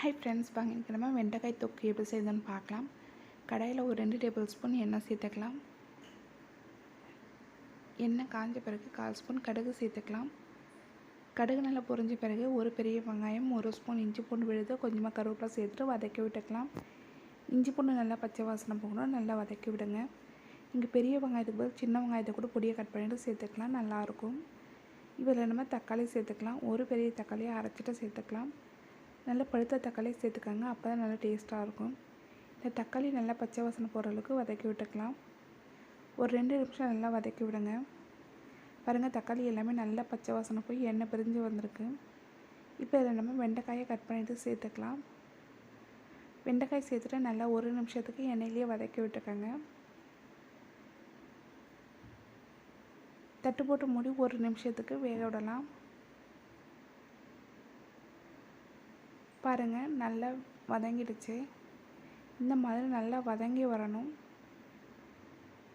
Hi friends வாங்க இன்றைக்கி நம்ம வெண்டைக்காய் தொக்கு எப்படி செய்யுதுன்னு பார்க்கலாம். கடையில் ஒரு ரெண்டு டேபிள் ஸ்பூன் எண்ணெய் சேர்த்துக்கலாம். எண்ணெய் காஞ்ச பிறகு கால் ஸ்பூன் கடுகு சேர்த்துக்கலாம். கடுகு நல்லா பொரிஞ்ச பிறகு ஒரு பெரிய வெங்காயம் ஒரு ஸ்பூன் இஞ்சி பூண்டு விழுது கொஞ்சமாக கருவேப்பிலை சேர்த்துட்டு வதக்கி விட்டுக்கலாம். இஞ்சி பூண்டு நல்லா பச்சை வாசனை போகணும் நல்லா வதக்கி விடுங்க. இங்கே பெரிய வெங்காயத்துக்கு பதில் சின்ன வெங்காயத்தை கூட பொடியை கட் பண்ணிவிட்டு சேர்த்துக்கலாம் நல்லாயிருக்கும் இதில் நம்ம தக்காளி சேர்த்துக்கலாம். ஒரு பெரிய தக்காளியை அரைச்சிட்டு சேர்த்துக்கலாம். நல்ல பழுத்த தக்காளி சேர்த்துக்கோங்க. அப்போ தான் நல்லா டேஸ்ட்டாக இருக்கும். இந்த தக்காளி நல்லா பச்சை வாசனை போகிற அளவுக்கு வதக்கி விட்டுக்கலாம். ஒரு ரெண்டு நிமிஷம் நல்லா வதக்கி விடுங்க. பாருங்கள் தக்காளி எல்லாமே நல்லா பச்சை வாசனை போய் எண்ணெய் பிரிஞ்சு வந்திருக்கு. இப்போ இதில் நம்ம வெண்டைக்காயை கட் பண்ணிவிட்டு சேர்த்துக்கலாம். வெண்டைக்காய் சேர்த்துட்டு நல்லா ஒரு நிமிஷத்துக்கு எண்ணெயிலேயே வதக்கி விட்டுக்கோங்க. தட்டு போட்டு மூடி ஒரு நிமிஷத்துக்கு வேக விடலாம். பாருங்கள் நல்லா வதங்கிடுச்சு. இந்த மாதிரி நல்லா வதங்கி வரணும்.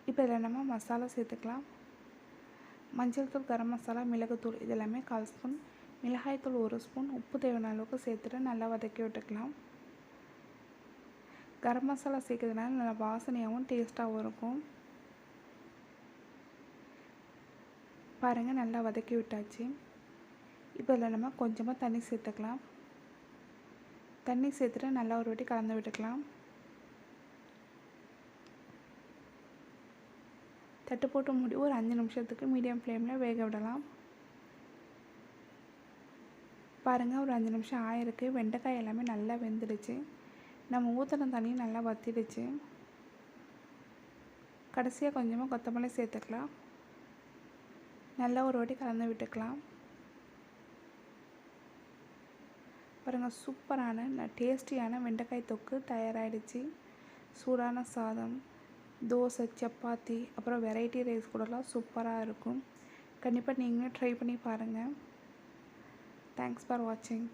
இப்போ இதில் நம்ம மசாலா சேர்த்துக்கலாம். மஞ்சள் தூள் கரம் மசாலா மிளகுத்தூள் இது எல்லாமே கால் ஸ்பூன். மிளகாய்த்தூள் ஒரு ஸ்பூன். உப்பு தேவையான அளவுக்கு சேர்த்துட்டு நல்லா வதக்கி விட்டுக்கலாம். கரம் மசாலா சேர்க்கறதுனால நல்லா வாசனையாகவும் டேஸ்ட்டாகவும் இருக்கும். பாருங்கள் நல்லா வதக்கி விட்டாச்சு. இப்போ இதில் நம்ம கொஞ்சமாக தண்ணி சேர்த்துக்கலாம். தண்ணி சேர்த்துட்டு நல்லா ஒரு வாட்டி கலந்து விட்டுக்கலாம். தட்டு போட்டு மூடி ஒரு அஞ்சு நிமிஷத்துக்கு மீடியம் ஃப்ளேமில் வேக விடலாம். பாருங்கள் ஒரு அஞ்சு நிமிஷம் ஆயிருக்கு. வெண்டைக்காய் எல்லாமே நல்லா வெந்துடுச்சு. நம்ம ஊற்றின தண்ணியும் நல்லா வத்திடுச்சு. கடைசியாக கொஞ்சமாக கொத்தமல்லி சேர்த்துக்கலாம். நல்லா ஒரு வாட்டி கலந்து விட்டுக்கலாம். பாருங்கள் சூப்பரான டேஸ்டியான வெண்டைக்காய் தொக்கு தயாராகிடுச்சு சூடான சாதம் தோசை சப்பாத்தி அப்புறம் வெரைட்டி ரைஸ் கூடலாம் சூப்பராக இருக்கும். கண்டிப்பாக நீங்களும் ட்ரை பண்ணி பாருங்கள் தேங்க்ஸ் ஃபார் வாட்சிங்